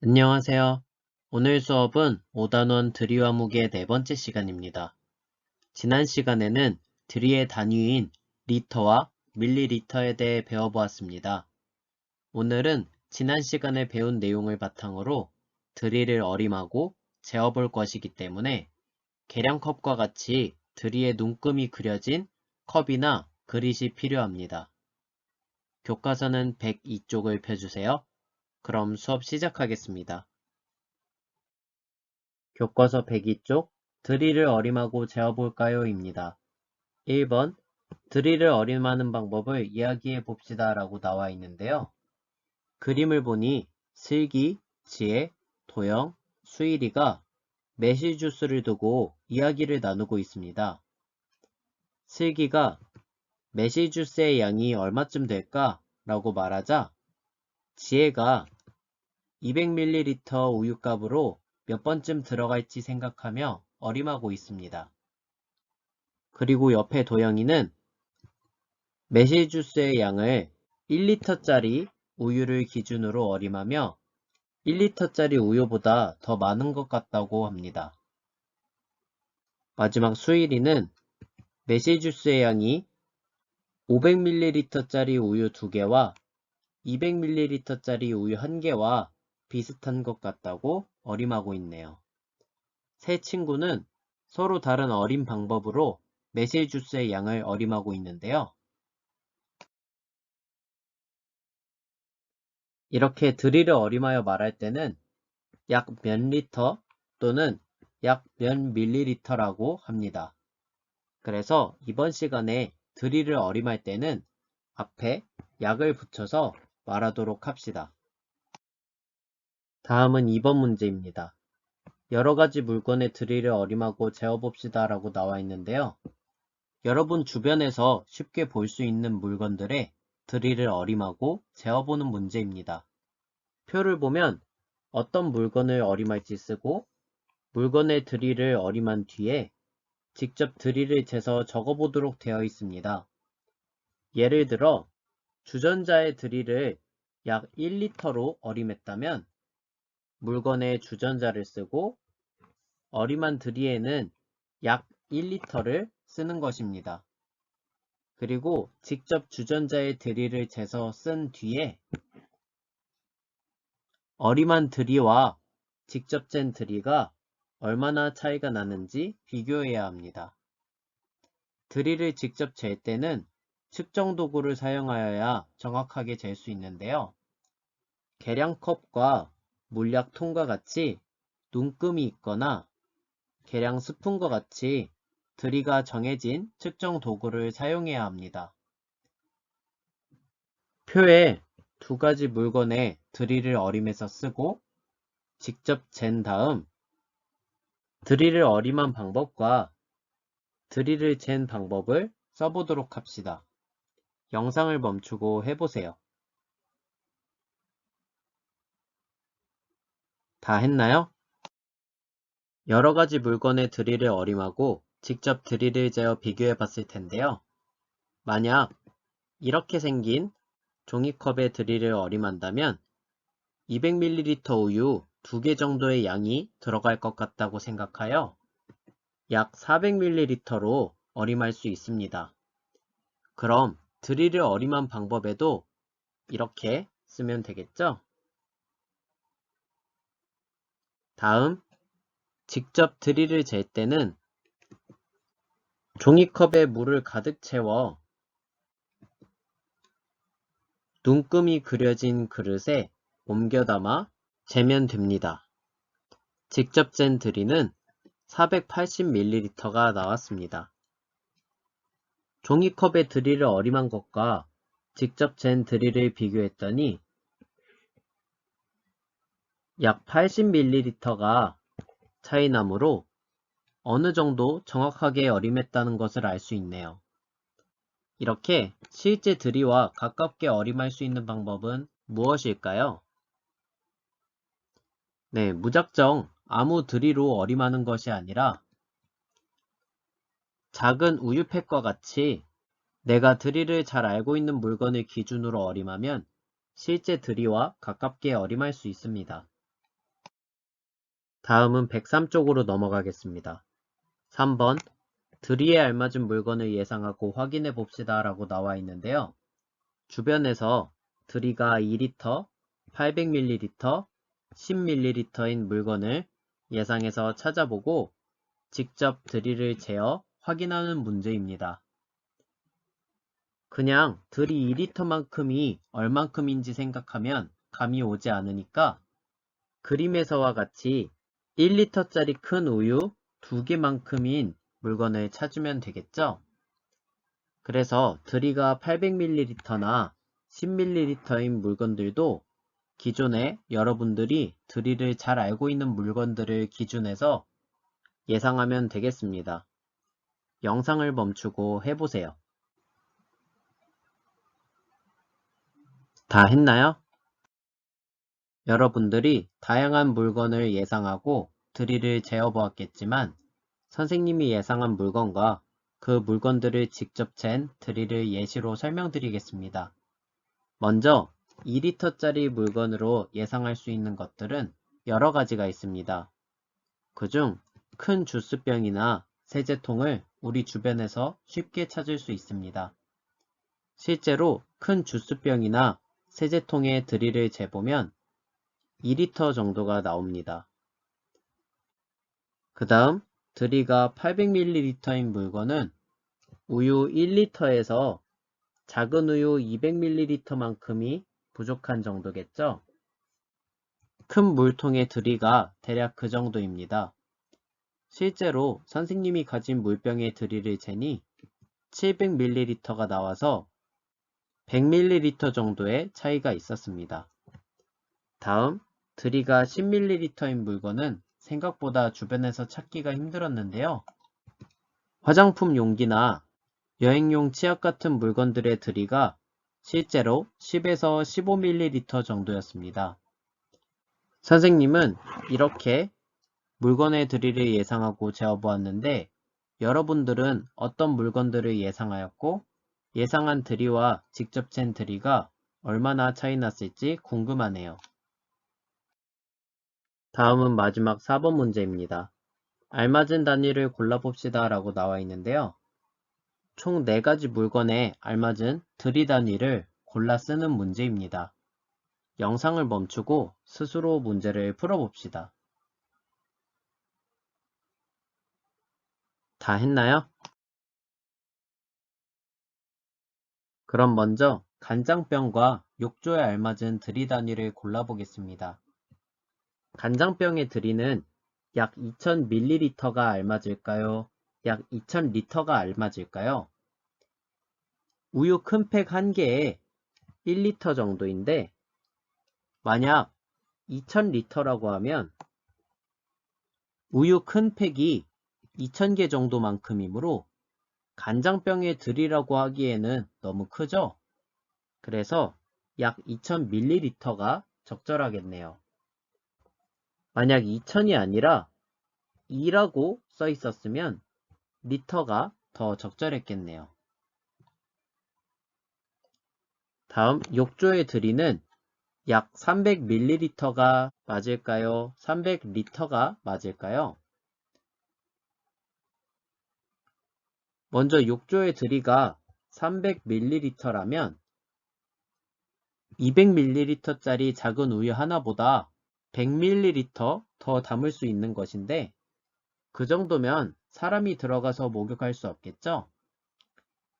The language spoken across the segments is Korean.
안녕하세요. 오늘 수업은 5단원 드리와 무게 네 번째 시간입니다. 지난 시간에는 드리의 단위인 리터와 밀리리터에 대해 배워보았습니다. 오늘은 지난 시간에 배운 내용을 바탕으로 드리를 어림하고 재어볼 것이기 때문에 계량컵과 같이 드리의 눈금이 그려진 컵이나 그릇이 필요합니다. 교과서는 102쪽을 펴주세요. 그럼 수업 시작하겠습니다. 교과서 102쪽 드릴을 어림하고 재어볼까요? 입니다. 1번 드릴을 어림하는 방법을 이야기해 봅시다 라고 나와 있는데요. 그림을 보니 슬기, 지혜, 도영, 수일이가 매실 주스를 두고 이야기를 나누고 있습니다. 슬기가 매실 주스의 양이 얼마쯤 될까? 라고 말하자 지혜가 200ml 우유값으로 몇 번쯤 들어갈지 생각하며 어림하고 있습니다. 그리고 옆에 도영이는 매실 주스의 양을 1리터짜리 우유를 기준으로 어림하며 1리터짜리 우유보다 더 많은 것 같다고 합니다. 마지막 수일이는 매실 주스의 양이 500ml짜리 우유 2개와 200ml짜리 우유 1개와 비슷한 것 같다고 어림하고 있네요. 세 친구는 서로 다른 어림 방법으로 매실 주스의 양을 어림하고 있는데요. 이렇게 드릴을 어림하여 말할 때는 약 몇 리터 또는 약 몇 밀리리터라고 합니다. 그래서 이번 시간에 드릴을 어림할 때는 앞에 약을 붙여서 말하도록 합시다. 다음은 2번 문제입니다. 여러 가지 물건의 드릴을 어림하고 재어봅시다 라고 나와 있는데요. 여러분 주변에서 쉽게 볼 수 있는 물건들의 드릴을 어림하고 재어보는 문제입니다. 표를 보면 어떤 물건을 어림할지 쓰고 물건의 드릴을 어림한 뒤에 직접 드릴을 재서 적어보도록 되어 있습니다. 예를 들어 주전자의 드릴을 약 1리터로 어림했다면 물건의 주전자를 쓰고 어림한 드리에는 약 1리터를 쓰는 것입니다. 그리고 직접 주전자의 드릴을 재서 쓴 뒤에 어림한 드리와 직접 잰 드리가 얼마나 차이가 나는지 비교해야 합니다. 드릴을 직접 잴 때는 측정 도구를 사용하여야 정확하게 잴 수 있는데요. 계량컵과 물약통과 같이 눈금이 있거나 계량 스푼과 같이 드리가 정해진 측정 도구를 사용해야 합니다. 표에 두 가지 물건의 드릴을 어림해서 쓰고 직접 잰 다음 드릴을 어림한 방법과 드릴을 잰 방법을 써보도록 합시다. 영상을 멈추고 해보세요. 다 했나요? 여러 가지 물건의 드릴을 어림하고 직접 드릴을 재어 비교해 봤을 텐데요. 만약 이렇게 생긴 종이컵의 드릴을 어림한다면 200ml 우유 2개 정도의 양이 들어갈 것 같다고 생각하여 약 400ml로 어림할 수 있습니다. 그럼 드릴을 어림한 방법에도 이렇게 쓰면 되겠죠? 다음, 직접 드릴을 잴 때는 종이컵에 물을 가득 채워 눈금이 그려진 그릇에 옮겨 담아 재면 됩니다. 직접 잰 드릴은 480ml가 나왔습니다. 종이컵의 드릴을 어림한 것과 직접 잰 드릴을 비교했더니 약 80ml가 차이 나므로 어느 정도 정확하게 어림했다는 것을 알 수 있네요. 이렇게 실제 드리와 가깝게 어림할 수 있는 방법은 무엇일까요? 네, 무작정 아무 드리로 어림하는 것이 아니라 작은 우유팩과 같이 내가 드릴을 잘 알고 있는 물건을 기준으로 어림하면 실제 드리와 가깝게 어림할 수 있습니다. 다음은 103쪽으로 넘어가겠습니다. 3번 드리에 알맞은 물건을 예상하고 확인해 봅시다 라고 나와 있는데요. 주변에서 드리가 2리터, 800ml, 10ml인 물건을 예상해서 찾아보고 직접 드리를 재어 확인하는 문제입니다. 그냥 드리 2리터만큼이 얼만큼인지 생각하면 감이 오지 않으니까 그림에서와 같이 1리터짜리 큰 우유 2개만큼인 물건을 찾으면 되겠죠? 그래서 드리가 800ml나 10ml인 물건들도 기존에 여러분들이 드리를 잘 알고 있는 물건들을 기준해서 예상하면 되겠습니다. 영상을 멈추고 해보세요. 다 했나요? 여러분들이 다양한 물건을 예상하고 드리를 재어보았겠지만 선생님이 예상한 물건과 그 물건들을 직접 잰 드리를 예시로 설명드리겠습니다. 먼저 2리터짜리 물건으로 예상할 수 있는 것들은 여러 가지가 있습니다. 그중 큰 주스병이나 세제통을 우리 주변에서 쉽게 찾을 수 있습니다. 실제로 큰 주스병이나 세제통의 드리를 재보면 2리터 정도가 나옵니다. 그 다음 드리가 800ml인 물건은 우유 1리터에서 작은 우유 200ml만큼이 부족한 정도겠죠? 큰 물통의 드리가 대략 그 정도입니다. 실제로 선생님이 가진 물병의 드리를 재니 700ml가 나와서 100ml 정도의 차이가 있었습니다. 다음, 드리가 10ml인 물건은 생각보다 주변에서 찾기가 힘들었는데요. 화장품 용기나 여행용 치약 같은 물건들의 드리가 실제로 10에서 15ml 정도였습니다. 선생님은 이렇게 물건의 드리를 예상하고 재어보았는데 여러분들은 어떤 물건들을 예상하였고 예상한 드리와 직접 잰 드리가 얼마나 차이 났을지 궁금하네요. 다음은 마지막 4번 문제입니다. 알맞은 단위를 골라봅시다 라고 나와 있는데요. 총 4가지 물건에 알맞은 드리 단위를 골라 쓰는 문제입니다. 영상을 멈추고 스스로 문제를 풀어봅시다. 다 했나요? 그럼 먼저 간장병과 욕조에 알맞은 드리 단위를 골라보겠습니다. 간장병의 드리는 약 2000ml가 알맞을까요? 약 2000L가 알맞을까요? 우유 큰 팩 한 개에 1리터 정도인데 만약 2000리터라고 하면 우유 큰 팩이 2000개 정도만큼이므로 간장병의 들이라고 하기에는 너무 크죠? 그래서 약 2000ml가 적절하겠네요. 만약 2000이 아니라 2라고 써 있었으면 리터가 더 적절했겠네요. 다음 욕조에 드리는 약 300ml가 맞을까요? 300L가 맞을까요? 먼저 욕조의 드리가 300ml라면 200ml짜리 작은 우유 하나보다 100ml 더 담을 수 있는 것인데 그 정도면 사람이 들어가서 목욕할 수 없겠죠?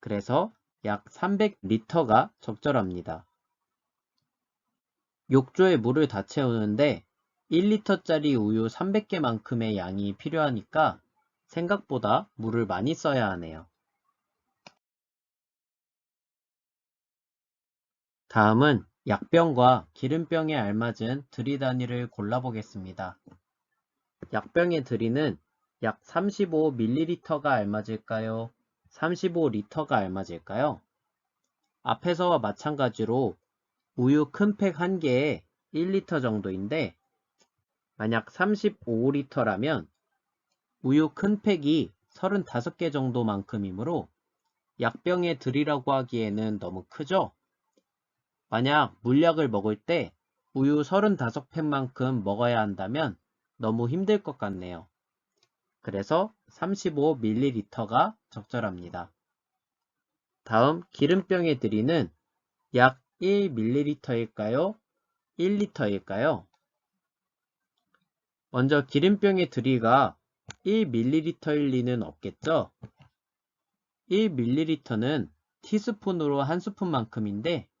그래서 약 300L가 적절합니다. 욕조에 물을 다 채우는데 1리터짜리 우유 300개만큼의 양이 필요하니까 생각보다 물을 많이 써야 하네요. 다음은 약병과 기름병에 알맞은 드리 단위를 골라보겠습니다. 약병의 드리는 약 35ml가 알맞을까요? 35L가 알맞을까요? 앞에서와 마찬가지로 우유 큰 팩 한 개에 1리터 정도인데 만약 35리터라면 우유 큰 팩이 35개 정도만큼이므로 약병에 드리라고 하기에는 너무 크죠? 만약 물약을 먹을 때 우유 35팩만큼 먹어야 한다면 너무 힘들 것 같네요. 그래서 35ml가 적절합니다. 다음 기름병의 들이는 약 1ml일까요? 1리터일까요? 먼저 기름병의 들이가 1ml일 리는 없겠죠? 1ml는 티스푼으로 한 스푼만큼인데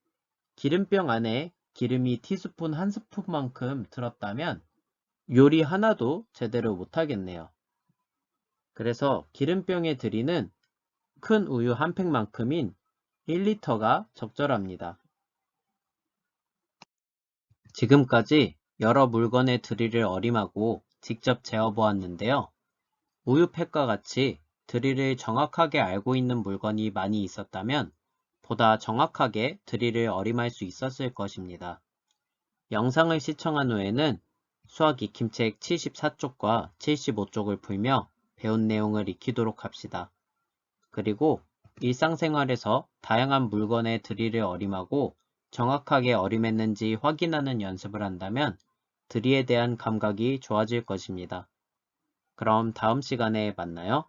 기름병 안에 기름이 티스푼 한 스푼만큼 들었다면 요리 하나도 제대로 못하겠네요. 그래서 기름병의 들이는 큰 우유 한 팩만큼인 1리터가 적절합니다. 지금까지 여러 물건의 드릴을 어림하고 직접 재어보았는데요. 우유팩과 같이 드릴을 정확하게 알고 있는 물건이 많이 있었다면 보다 정확하게 드릴을 어림할 수 있었을 것입니다. 영상을 시청한 후에는 수학 익힘책 74쪽과 75쪽을 풀며 배운 내용을 익히도록 합시다. 그리고 일상생활에서 다양한 물건의 드릴을 어림하고 정확하게 어림했는지 확인하는 연습을 한다면 드리에 대한 감각이 좋아질 것입니다. 그럼 다음 시간에 만나요.